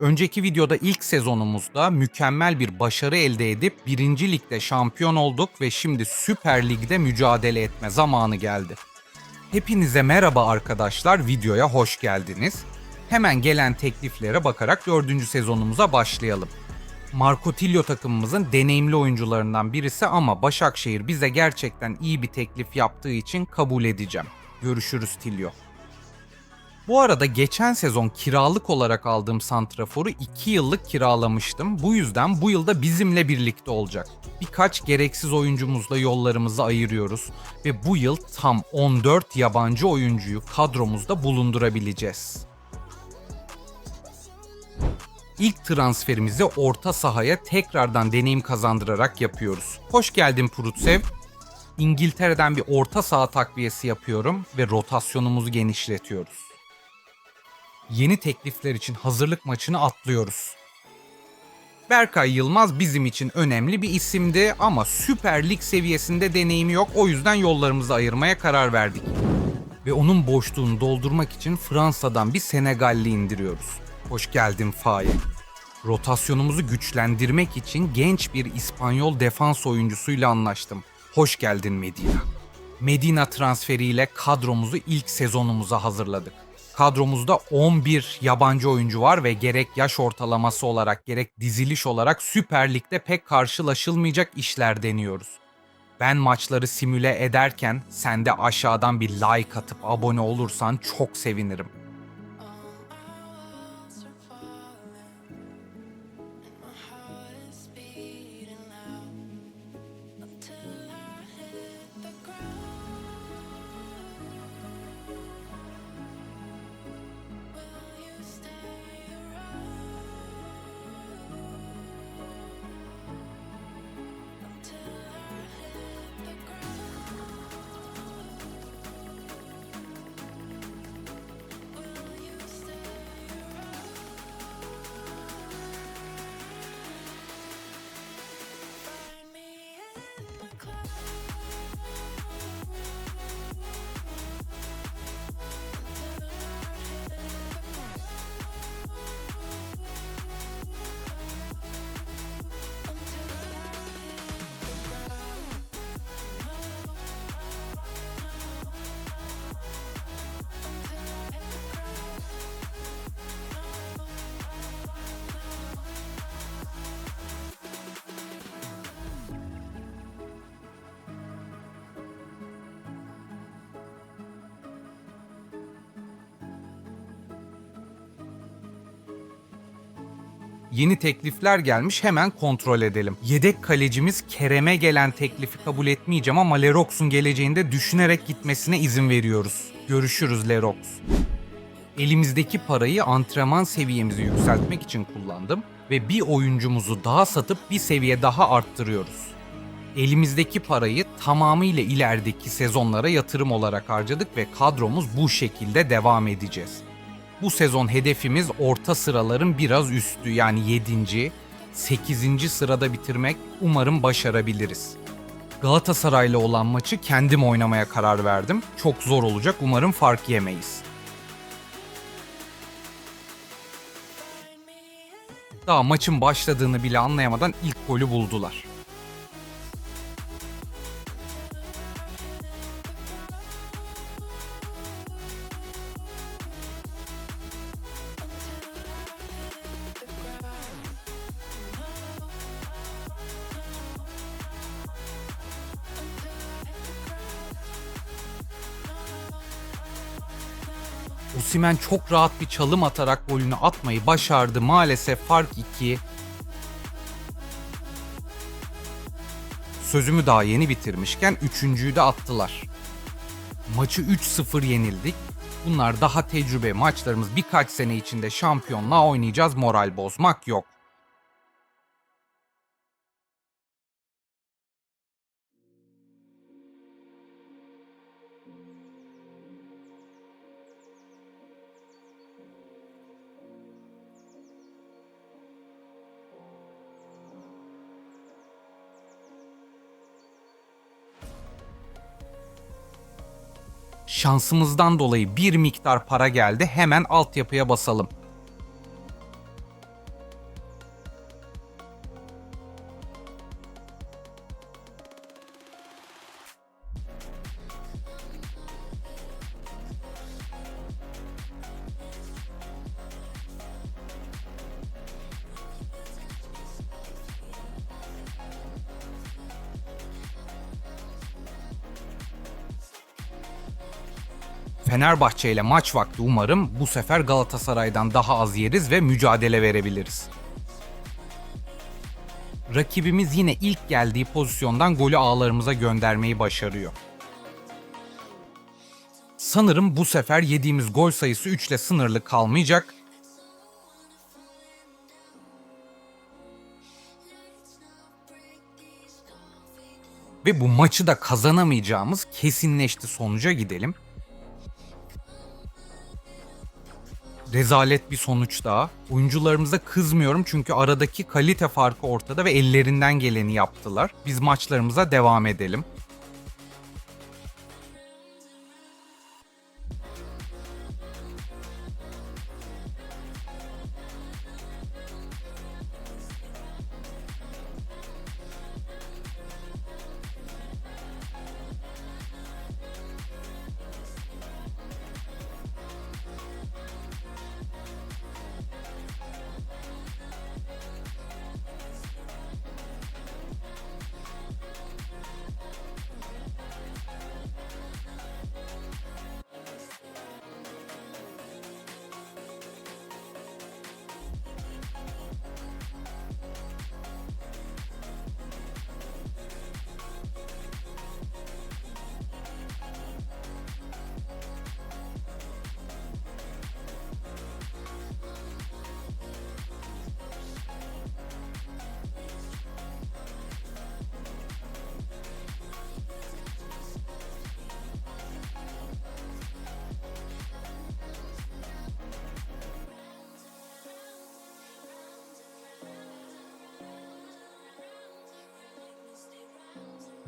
Önceki videoda ilk sezonumuzda mükemmel bir başarı elde edip 1. Lig'de şampiyon olduk ve şimdi Süper Lig'de mücadele etme zamanı geldi. Hepinize merhaba arkadaşlar, videoya hoş geldiniz. Hemen gelen tekliflere bakarak 4. sezonumuza başlayalım. Marco Tillo takımımızın deneyimli oyuncularından birisi ama Başakşehir bize gerçekten iyi bir teklif yaptığı için kabul edeceğim. Görüşürüz Tillo. Bu arada geçen sezon kiralık olarak aldığım santraforu 2 yıllık kiralamıştım. Bu yüzden bu yılda bizimle birlikte olacak. Birkaç gereksiz oyuncumuzla yollarımızı ayırıyoruz ve bu yıl tam 14 yabancı oyuncuyu kadromuzda bulundurabileceğiz. İlk transferimizi orta sahaya tekrardan deneyim kazandırarak yapıyoruz. Hoş geldin Prutsev. İngiltere'den bir orta saha takviyesi yapıyorum ve rotasyonumuzu genişletiyoruz. Yeni teklifler için hazırlık maçını atlıyoruz. Berkay Yılmaz bizim için önemli bir isimdi ama Süper Lig seviyesinde deneyimi yok o yüzden yollarımızı ayırmaya karar verdik. Ve onun boşluğunu doldurmak için Fransa'dan bir Senegalli indiriyoruz. Hoş geldin Faye. Rotasyonumuzu güçlendirmek için genç bir İspanyol defans oyuncusuyla anlaştım. Hoş geldin Medina. Medina transferiyle kadromuzu ilk sezonumuza hazırladık. Kadromuzda 11 yabancı oyuncu var ve gerek yaş ortalaması olarak gerek diziliş olarak Süper Lig'de pek karşılaşılmayacak işler deniyoruz. Ben maçları simüle ederken sen de aşağıdan bir like atıp abone olursan çok sevinirim. Yeni teklifler gelmiş hemen kontrol edelim. Yedek kalecimiz Kerem'e gelen teklifi kabul etmeyeceğim ama Lerox'un geleceğinde düşünerek gitmesine izin veriyoruz. Görüşürüz Lerox. Elimizdeki parayı antrenman seviyemizi yükseltmek için kullandım ve bir oyuncumuzu daha satıp bir seviye daha arttırıyoruz. Elimizdeki parayı tamamıyla ilerideki sezonlara yatırım olarak harcadık ve kadromuz bu şekilde devam edeceğiz. Bu sezon hedefimiz orta sıraların biraz üstü yani 7. 8. sırada bitirmek umarım başarabiliriz. Galatasaray'la olan maçı kendim oynamaya karar verdim. Çok zor olacak umarım fark yemeyiz. Daha maçın başladığını bile anlayamadan ilk golü buldular. Osimhen çok rahat bir çalım atarak golünü atmayı başardı. Maalesef fark 2. Sözümü daha yeni bitirmişken üçüncüyü de attılar. Maçı 3-0 yenildik. Bunlar daha tecrübe maçlarımız birkaç sene içinde şampiyonluğa oynayacağız moral bozmak yok. Şansımızdan dolayı bir miktar para geldi. Hemen altyapıya basalım. Fenerbahçe ile maç vakti umarım bu sefer Galatasaray'dan daha az yeriz ve mücadele verebiliriz. Rakibimiz yine ilk geldiği pozisyondan golü ağlarımıza göndermeyi başarıyor. Sanırım bu sefer yediğimiz gol sayısı 3 ile sınırlı kalmayacak. Ve bu maçı da kazanamayacağımız kesinleşti sonuca gidelim. Rezalet bir sonuç daha. Oyuncularımıza kızmıyorum çünkü aradaki kalite farkı ortada ve ellerinden geleni yaptılar. Biz maçlarımıza devam edelim.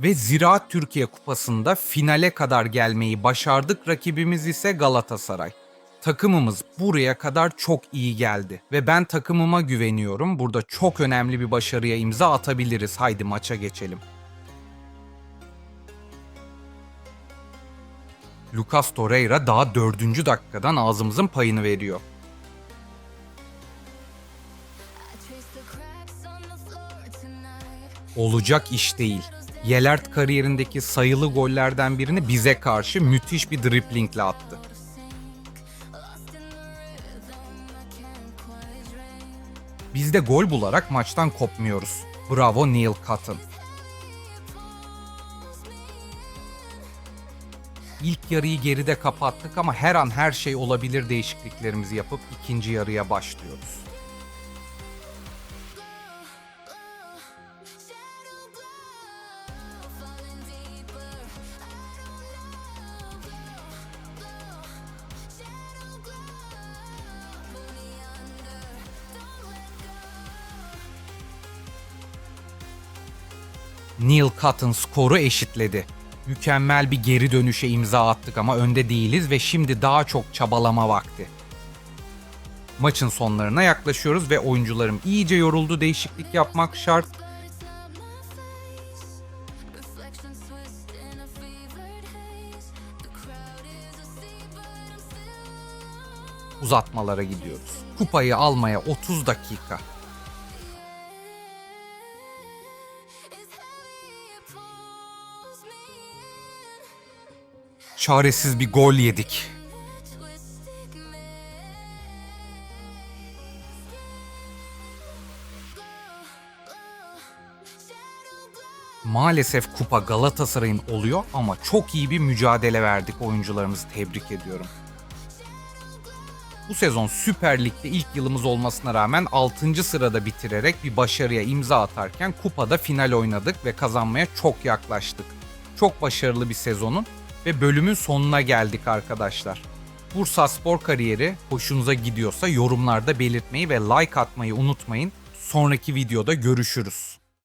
Ve Ziraat Türkiye Kupası'nda finale kadar gelmeyi başardık. Rakibimiz ise Galatasaray. Takımımız buraya kadar çok iyi geldi ve ben takımıma güveniyorum. Burada çok önemli bir başarıya imza atabiliriz. Haydi maça geçelim. Lucas Torreira daha dördüncü dakikadan ağzımızın payını veriyor. Olacak iş değil. Yelert kariyerindeki sayılı gollerden birini bize karşı müthiş bir driplingle attı. Biz de gol bularak maçtan kopmuyoruz. Bravo Neil Cotton. İlk yarıyı geride kapattık ama her an her şey olabilir değişikliklerimizi yapıp ikinci yarıya başlıyoruz. Neil Cotton skoru eşitledi. Mükemmel bir geri dönüşe imza attık ama önde değiliz ve şimdi daha çok çabalama vakti. Maçın sonlarına yaklaşıyoruz ve oyuncularım iyice yoruldu değişiklik yapmak şart. Uzatmalara gidiyoruz. Kupayı almaya 30 dakika. Çaresiz bir gol yedik. Maalesef kupa Galatasaray'ın oluyor ama çok iyi bir mücadele verdik oyuncularımızı tebrik ediyorum. Bu sezon Süper Lig'de ilk yılımız olmasına rağmen 6. sırada bitirerek bir başarıya imza atarken kupada final oynadık ve kazanmaya çok yaklaştık. Çok başarılı bir sezonun ve bölümün sonuna geldik arkadaşlar. Bursa Spor kariyeri hoşunuza gidiyorsa yorumlarda belirtmeyi ve like atmayı unutmayın. Sonraki videoda görüşürüz.